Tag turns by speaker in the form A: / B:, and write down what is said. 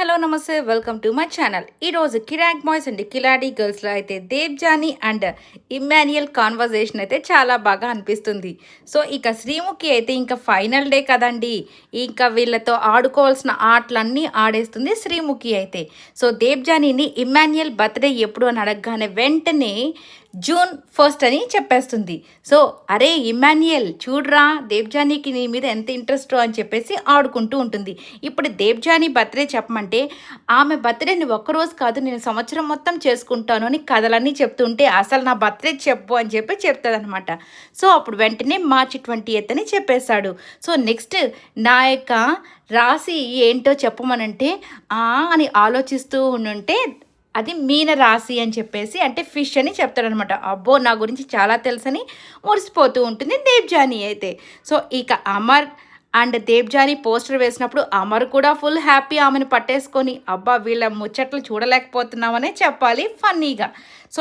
A: Hello నమస్తే. Welcome to my channel ఈరోజు కిరాక్ boys and కిలాడీ గర్ల్స్లో అయితే దేవ్జానీ అండ్ ఇమ్మాన్యుయల్ కాన్వర్జేషన్ అయితే చాలా బాగా అనిపిస్తుంది. సో ఇక శ్రీముఖి అయితే ఇంకా ఫైనల్ డే కదండి. ఇంకా వీళ్ళతో ఆడుకోవాల్సిన ఆటలన్నీ ఆడేస్తుంది శ్రీముఖి అయితే. సో దేవ్జానీని ఇమ్మాన్యుయల్ బర్త్డే ఎప్పుడు అని అడగగానే వెంటనే జూన్ ఫస్ట్ అని చెప్పేస్తుంది. సో అరే ఇమాన్యుయల్ చూడరా దేవ్జానీకి నీ మీద ఎంత ఇంట్రెస్ట్ అని చెప్పేసి ఆడుకుంటూ ఉంటుంది. ఇప్పుడు దేవ్జానీ బర్త్డే చెప్పమంటే అంటే ఆమె బర్త్డేని ఒక్కరోజు కాదు నేను సంవత్సరం మొత్తం చేసుకుంటాను అని కథలన్నీ చెప్తుంటే అసలు నా బర్త్డే చెప్పు అని చెప్పి చెప్తుంది అనమాట సో అప్పుడు వెంటనే మార్చి ట్వంటీ ఎయిత్ అని చెప్పేశాడు. సో నెక్స్ట్ నా యొక్క రాశి ఏంటో చెప్పమనంటే "ఆ" అని ఆలోచిస్తూ ఉండుంటే అది మీన రాశి అని చెప్పేసి అంటే ఫిష్ అని చెప్తాడనమాట అబ్బో నా గురించి చాలా తెలుసని మురిసిపోతూ ఉంటుంది దేవ్జాని అయితే. సో ఇక అమర్ అండ్ దేవ్జానీ పోస్టర్ వేసినప్పుడు అమర్ కూడా ఫుల్ హ్యాపీ ఆమెను పట్టేసుకొని అబ్బా వీళ్ళ ముచ్చట్లు చూడలేకపోతున్నామనే చెప్పాలి ఫన్నీగా. సో